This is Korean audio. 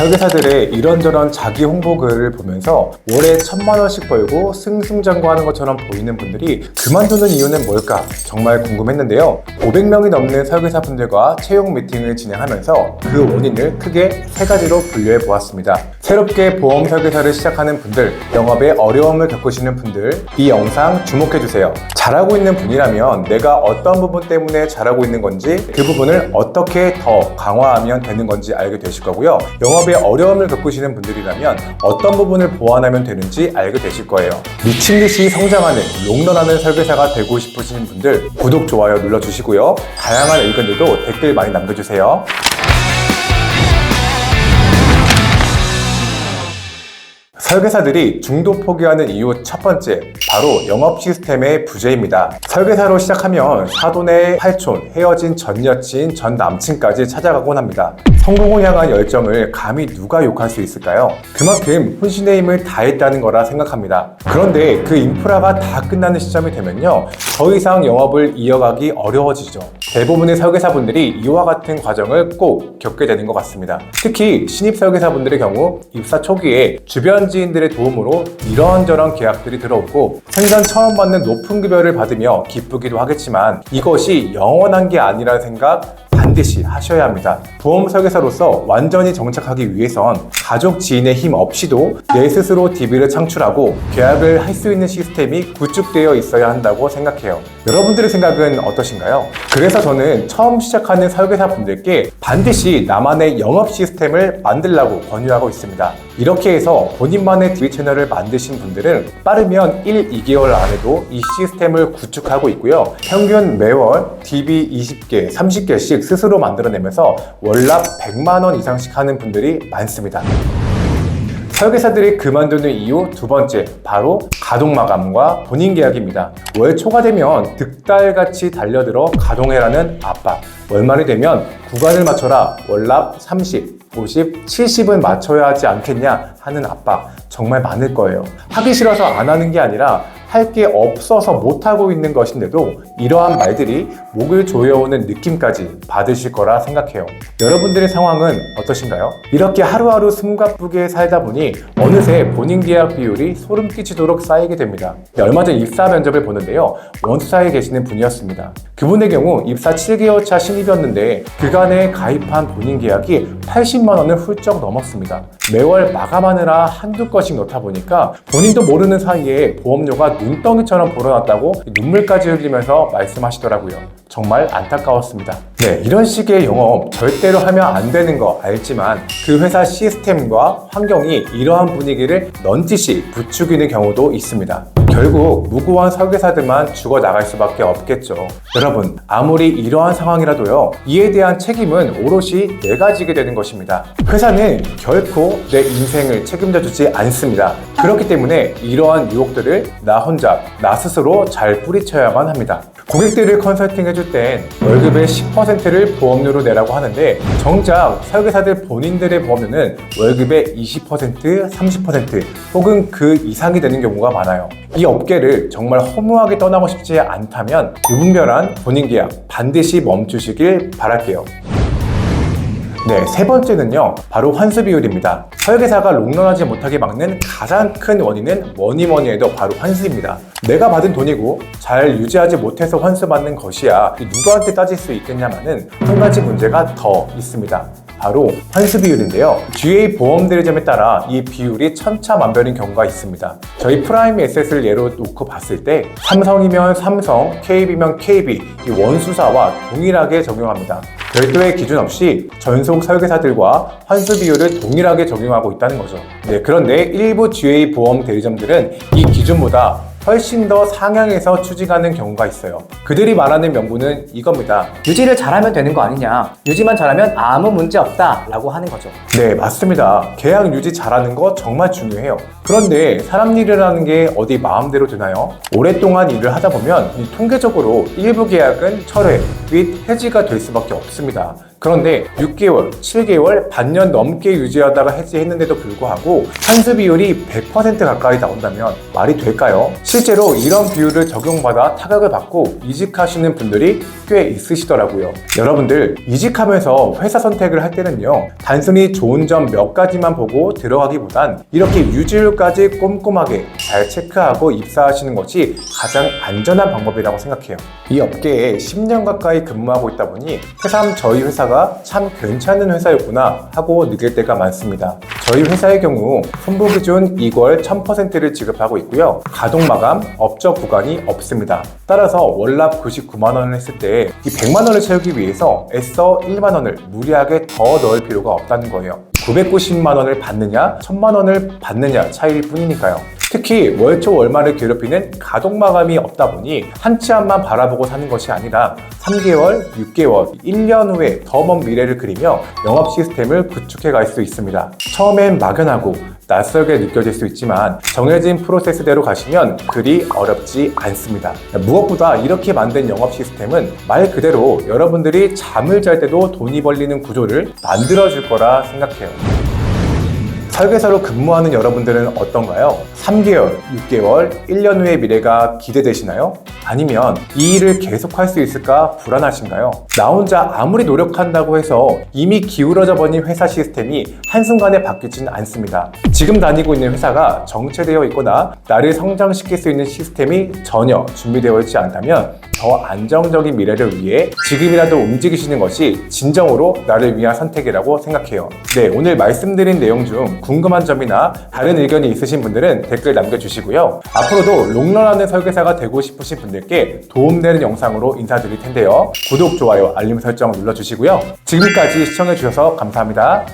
설계사들의 이런저런 자기 홍보 글을 보면서 월에 천만 원씩 벌고 승승장구하는 것처럼 보이는 분들이 그만두는 이유는 뭘까 정말 궁금했는데요. 500명이 넘는 설계사분들과 채용 미팅을 진행하면서 그 원인을 크게 세 가지로 분류해 보았습니다. 새롭게 보험 설계사를 시작하는 분들, 영업에 어려움을 겪으시는 분들, 이 영상 주목해 주세요. 잘하고 있는 분이라면 내가 어떤 부분 때문에 잘하고 있는 건지 그 부분을 어떻게 더 강화하면 되는 건지 알게 되실 거고요. 영업에 어려움을 겪으시는 분들이라면 어떤 부분을 보완하면 되는지 알게 되실 거예요. 미친 듯이 성장하는 롱런하는 설계사가 되고 싶으신 분들 구독, 좋아요 눌러주시고요. 다양한 의견들도 댓글 많이 남겨주세요. 설계사들이 중도 포기하는 이유 첫 번째, 바로 영업 시스템의 부재입니다. 설계사로 시작하면 사돈의 팔촌, 헤어진 전 여친, 전 남친까지 찾아가곤 합니다. 성공을 향한 열정을 감히 누가 욕할 수 있을까요? 그만큼 혼신의 힘을 다했다는 거라 생각합니다. 그런데 그 인프라가 다 끝나는 시점이 되면요. 더 이상 영업을 이어가기 어려워지죠. 대부분의 설계사분들이 이와 같은 과정을 꼭 겪게 되는 것 같습니다. 특히 신입 설계사분들의 경우 입사 초기에 주변 지 인들의 도움으로 이런저런 계약들이 들어오고 생전 처음 받는 높은 급여를 받으며 기쁘기도 하겠지만 이것이 영원한 게 아니라는 생각 반드시 하셔야 합니다. 보험 설계사로서 완전히 정착하기 위해선 가족 지인의 힘 없이도 내 스스로 DB를 창출하고 계약을 할 수 있는 시스템이 구축되어 있어야 한다고 생각해요. 여러분들의 생각은 어떠신가요? 그래서 저는 처음 시작하는 설계사 분들께 반드시 나만의 영업 시스템을 만들라고 권유하고 있습니다. 이렇게 해서 본인만의 DB 채널을 만드신 분들은 빠르면 1, 2개월 안에도 이 시스템을 구축하고 있고요. 평균 매월 DB 20개, 30개씩 스스로 만들어내면서 월납 100만 원 이상씩 하는 분들이 많습니다. 설계사들이 그만두는 이유 두 번째, 바로 가동 마감과 본인 계약입니다. 월 초가 되면 득달같이 달려들어 가동해라는 압박. 월말이 되면 구간을 맞춰라. 월납 30, 50, 70은 맞춰야 하지 않겠냐 하는 압박 정말 많을 거예요. 하기 싫어서 안 하는 게 아니라 할 게 없어서 못하고 있는 것인데도 이러한 말들이 목을 조여오는 느낌까지 받으실 거라 생각해요. 여러분들의 상황은 어떠신가요? 이렇게 하루하루 숨가쁘게 살다 보니 어느새 본인 계약 비율이 소름 끼치도록 쌓이게 됩니다. 네, 얼마 전 입사 면접을 보는데요. 원수사에 계시는 분이었습니다. 그분의 경우 입사 7개월 차 신입이었는데 그간에 가입한 본인 계약이 80만 원을 훌쩍 넘었습니다. 매월 마감하느라 한두 건씩 넣다 보니까 본인도 모르는 사이에 보험료가 눈덩이처럼 불어났다고 눈물까지 흘리면서 말씀하시더라고요. 정말 안타까웠습니다. 네, 이런 식의 영업 절대로 하면 안 되는 거 알지만 그 회사 시스템과 환경이 이러한 분위기를 넌지시 부추기는 경우도 있습니다. 결국 무고한 설계사들만 죽어 나갈 수밖에 없겠죠. 여러분, 아무리 이러한 상황이라도요, 이에 대한 책임은 오롯이 내가 지게 되는 것입니다. 회사는 결코 내 인생을 책임져 주지 않습니다. 그렇기 때문에 이러한 유혹들을 나 혼자, 나 스스로 잘 뿌리쳐야만 합니다. 고객들을 컨설팅 해줄 땐 월급의 10%를 보험료로 내라고 하는데 정작 설계사들 본인들의 보험료는 월급의 20%, 30% 혹은 그 이상이 되는 경우가 많아요. 이 업계를 정말 허무하게 떠나고 싶지 않다면 무분별한 본인 계약 반드시 멈추시길 바랄게요. 네, 세 번째는요, 바로 환수 비율입니다. 설계사가 롱런하지 못하게 막는 가장 큰 원인은 뭐니 뭐니 해도 바로 환수입니다. 내가 받은 돈이고 잘 유지하지 못해서 환수받는 것이야 누구한테 따질 수 있겠냐마는 한 가지 문제가 더 있습니다. 바로 환수 비율인데요. GA 보험 대리점에 따라 이 비율이 천차만별인 경우가 있습니다. 저희 프라임 에셋을 예로 놓고 봤을 때 삼성이면 삼성, KB면 KB 이 원수사와 동일하게 적용합니다. 별도의 기준 없이 전속 설계사들과 환수 비율을 동일하게 적용하고 있다는 거죠. 네, 그런데 일부 GA 보험 대리점들은 이 기준보다 훨씬 더 상향해서 추진하는 경우가 있어요. 그들이 말하는 명분은 이겁니다. 유지를 잘하면 되는 거 아니냐. 유지만 잘하면 아무 문제 없다. 라고 하는 거죠. 네, 맞습니다. 계약 유지 잘하는 거 정말 중요해요. 그런데 사람 일이라는 게 어디 마음대로 되나요? 오랫동안 일을 하다 보면 이 통계적으로 일부 계약은 철회 및 해지가 될 수밖에 없습니다. 그런데 6개월, 7개월, 반년 넘게 유지하다가 해지했는데도 불구하고 환수 비율이 100% 가까이 나온다면 말이 될까요? 실제로 이런 비율을 적용받아 타격을 받고 이직하시는 분들이 꽤 있으시더라고요. 여러분들 이직하면서 회사 선택을 할 때는요 단순히 좋은 점 몇 가지만 보고 들어가기보단 이렇게 유지율까지 꼼꼼하게 잘 체크하고 입사하시는 것이 가장 안전한 방법이라고 생각해요. 이 업계에 10년 가까이 근무하고 있다 보니 새삼 저희 회사 가 참 괜찮은 회사였구나 하고 느낄 때가 많습니다. 저희 회사의 경우 손보 기준 2월 1000%를 지급하고 있고요. 가동 마감, 업적 구간이 없습니다. 따라서 월납 99만 원을 했을 때 이 100만 원을 채우기 위해서 애써 1만 원을 무리하게 더 넣을 필요가 없다는 거예요. 990만 원을 받느냐, 1000만 원을 받느냐 차이일 뿐이니까요. 특히 월초 월말을 괴롭히는 가동 마감이 없다 보니 한치 앞만 바라보고 사는 것이 아니라 3개월, 6개월, 1년 후에 더 먼 미래를 그리며 영업 시스템을 구축해 갈 수 있습니다. 처음엔 막연하고 낯설게 느껴질 수 있지만 정해진 프로세스대로 가시면 그리 어렵지 않습니다. 무엇보다 이렇게 만든 영업 시스템은 말 그대로 여러분들이 잠을 잘 때도 돈이 벌리는 구조를 만들어줄 거라 생각해요. 설계사로 근무하는 여러분들은 어떤가요? 3개월, 6개월, 1년 후의 미래가 기대되시나요? 아니면 이 일을 계속할 수 있을까 불안하신가요? 나 혼자 아무리 노력한다고 해서 이미 기울어져 버린 회사 시스템이 한순간에 바뀌진 않습니다. 지금 다니고 있는 회사가 정체되어 있거나 나를 성장시킬 수 있는 시스템이 전혀 준비되어 있지 않다면 더 안정적인 미래를 위해 지금이라도 움직이시는 것이 진정으로 나를 위한 선택이라고 생각해요. 네, 오늘 말씀드린 내용 중 궁금한 점이나 다른 의견이 있으신 분들은 댓글 남겨주시고요. 앞으로도 롱런하는 설계사가 되고 싶으신 분들께 도움되는 영상으로 인사드릴 텐데요. 구독, 좋아요, 알림 설정 눌러주시고요. 지금까지 시청해주셔서 감사합니다.